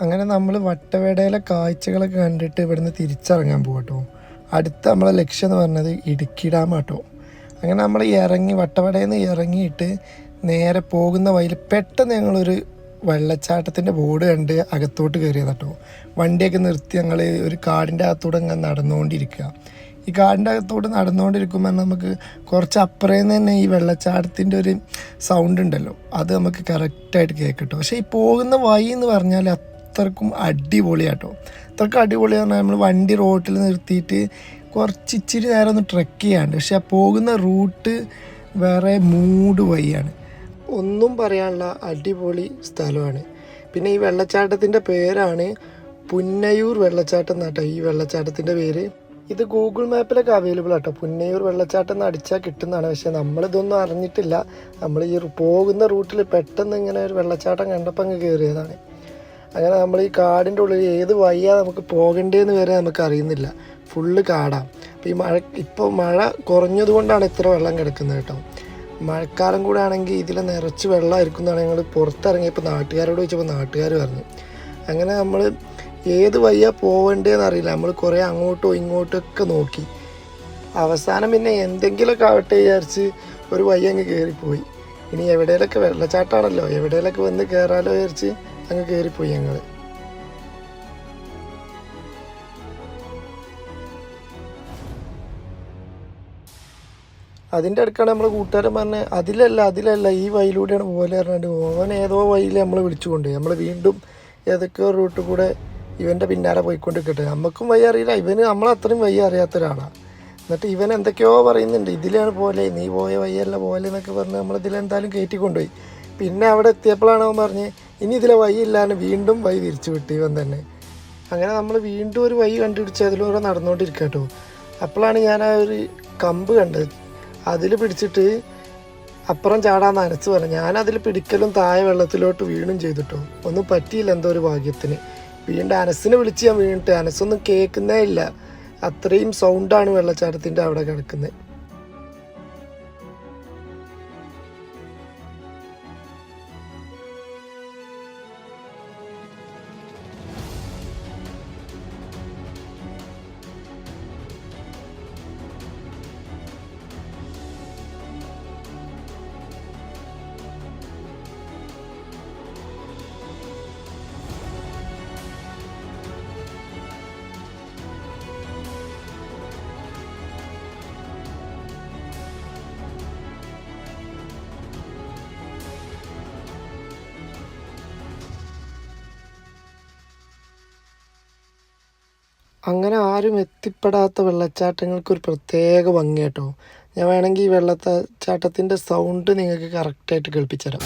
അങ്ങനെ നമ്മൾ വട്ടവേടയിലെ കാഴ്ചകളൊക്കെ കണ്ടിട്ട് ഇവിടുന്ന് തിരിച്ചിറങ്ങാൻ പോകട്ടോ അടുത്ത നമ്മളെ ലക്ഷ്യം എന്ന് പറഞ്ഞത് ഇടുക്കി ഡാം കേട്ടോ അങ്ങനെ നമ്മൾ ഇറങ്ങി വട്ടവടയിൽ നിന്ന് ഇറങ്ങിയിട്ട് നേരെ പോകുന്ന വഴിയിൽ പെട്ടെന്ന് ഞങ്ങളൊരു വെള്ളച്ചാട്ടത്തിന്റെ ബോർഡ് കണ്ട് അകത്തോട്ട് കയറിയത് കേട്ടോ വണ്ടിയൊക്കെ നിർത്തി ഞങ്ങൾ ഒരു കാടിന്റെ അകത്തൂടെ ഇങ്ങനെ നടന്നുകൊണ്ടിരിക്കുക ഈ കാടിന്റെ അകത്തോട്ട് നടന്നുകൊണ്ടിരിക്കുമ്പോൾ നമുക്ക് കുറച്ച് അപ്പുറേന്ന് തന്നെ ഈ വെള്ളച്ചാട്ടത്തിന്റെ ഒരു സൗണ്ട് ഉണ്ടല്ലോ. അത് നമുക്ക് കറക്റ്റായിട്ട് കേൾക്കട്ടോ പക്ഷേ ഈ പോകുന്ന വഴി എന്ന് പറഞ്ഞാൽ അത്രക്കും അടിപൊളിയാട്ടോ. അത്രക്കും അടിപൊളി പറഞ്ഞാൽ നമ്മൾ വണ്ടി റോട്ടിൽ നിർത്തിയിട്ട് കുറച്ച് ഇച്ചിരി നേരം ഒന്ന് ട്രെക്ക് ചെയ്യാണ്ട് പക്ഷെ ആ പോകുന്ന റൂട്ട് വേറെ മൂഡ് വഴിയാണ്. ഒന്നും പറയാനുള്ള അടിപൊളി സ്ഥലമാണ്. പിന്നെ ഈ വെള്ളച്ചാട്ടത്തിന്റെ പേരാണ് പുന്നയൂർ വെള്ളച്ചാട്ടം എന്നാട്ടോ ഈ വെള്ളച്ചാട്ടത്തിന്റെ പേര്. ഇത് ഗൂഗിൾ മാപ്പിലൊക്കെ അവൈലബിൾ ആട്ടോ. പുന്നയൂർ വെള്ളച്ചാട്ടം എന്ന് അടിച്ചാൽ കിട്ടുന്നതാണ്. പക്ഷെ നമ്മളിതൊന്നും അറിഞ്ഞിട്ടില്ല. നമ്മൾ ഈ പോകുന്ന റൂട്ടിൽ പെട്ടെന്ന് ഇങ്ങനെ ഒരു വെള്ളച്ചാട്ടം കണ്ടപ്പോൾ അങ്ങ് കയറിയതാണ് അങ്ങനെ നമ്മൾ ഈ കാടിന്റെ ഉള്ളിൽ ഏത് വഴിയാ നമുക്ക് പോകേണ്ടതെന്ന് വരെ നമുക്ക് അറിയുന്നില്ല. ഫുള്ള് കാടാണ് അപ്പോൾ ഈ മഴ ഇപ്പോൾ മഴ കുറഞ്ഞതുകൊണ്ടാണ് ഇത്ര വെള്ളം കിടക്കുന്നത് കേട്ടോ. മഴക്കാലം കൂടെ ആണെങ്കിൽ ഇതിൽ നിറച്ച് വെള്ളമായിരിക്കും എന്നാണ് ഞങ്ങൾ പുറത്തിറങ്ങിയപ്പോൾ നാട്ടുകാരോട് ചോദിച്ചപ്പോൾ നാട്ടുകാർ പറഞ്ഞു. അങ്ങനെ നമ്മൾ ഏത് വഴിയാ പോവേണ്ടതെന്ന് അറിയില്ല. നമ്മൾ കുറേ അങ്ങോട്ടോ ഇങ്ങോട്ടും ഒക്കെ നോക്കി. അവസാനം പിന്നെ എന്തെങ്കിലുമൊക്കെ ആവട്ടെ വിചാരിച്ച് ഒരു വയ്യ അങ്ങ് കയറിപ്പോയി. ഇനി എവിടെയൊക്കെ വെള്ളച്ചാട്ടമാണല്ലോ. എവിടെയൊക്കെ വന്ന് കയറാലോ വിചാരിച്ച് അങ്ങ് കയറിപ്പോയി ഞങ്ങൾ അതിന്റെ അടുക്കാണ് നമ്മൾ കൂട്ടുകാരൻ പറഞ്ഞത് അതിലല്ല അതിലല്ല ഈ വഴിയിലൂടെയാണ് പോലെ പറഞ്ഞിട്ട് ഓവൻ ഏതോ വഴിയിൽ നമ്മൾ വിളിച്ചുകൊണ്ട് നമ്മൾ വീണ്ടും ഏതൊക്കെയോ റൂട്ട് കൂടെ ഇവന്റെ പിന്നാലെ പോയിക്കൊണ്ടിരിക്കട്ടെ. നമുക്കും വഴി അറിയില്ല. ഇവന് നമ്മളത്രയും വഴി അറിയാത്ത ഒരാളാണ് എന്നിട്ട് ഇവൻ എന്തൊക്കെയോ പറയുന്നുണ്ട്. ഇതിലാണ് പോലെ നീ പോയ വഴിയല്ല പോലെ എന്നൊക്കെ പറഞ്ഞ് നമ്മൾ ഇതിലെന്തായാലും കയറ്റി പിന്നെ അവിടെ എത്തിയപ്പോഴാണ് അവൻ പറഞ്ഞ് ഇനി ഇതിലെ വഴി ഇല്ലാണ്ട് വീണ്ടും വഴി തിരിച്ചു വിട്ടു ഇവൻ തന്നെ. അങ്ങനെ നമ്മൾ വീണ്ടും ഒരു വഴി കണ്ടുപിടിച്ച് അതിലൂടെ നടന്നുകൊണ്ടിരിക്കുക കേട്ടോ അപ്പോഴാണ് ഞാൻ ആ ഒരു കമ്പ് കണ്ടത്. അതിൽ പിടിച്ചിട്ട് അപ്പുറം ചാടാൻ നനച്ച് പറഞ്ഞു. ഞാനതിൽ പിടിക്കലും താഴെ വെള്ളത്തിലോട്ട് വീണും ചെയ്തിട്ടോ ഒന്നും പറ്റിയില്ല എന്തോ ഒരു ഭാഗ്യത്തിന്. വീണ്ടും അനസിനെ വിളിച്ച് ഞാൻ വീണിട്ട്. അനസൊന്നും കേൾക്കുന്നേ ഇല്ല. അത്രയും സൗണ്ടാണ് വെള്ളച്ചാട്ടത്തിന്റെ അവിടെ കിടക്കുന്നത്. അങ്ങനെ ആരും എത്തിപ്പെടാത്ത വെള്ളച്ചാട്ടങ്ങൾക്ക് ഒരു പ്രത്യേക ഭംഗി കേട്ടോ ഞാൻ വേണമെങ്കിൽ ഈ വെള്ളച്ചാട്ടത്തിന്റെ സൗണ്ട് നിങ്ങൾക്ക് കറക്റ്റായിട്ട് കേൾപ്പിച്ചുതരാം.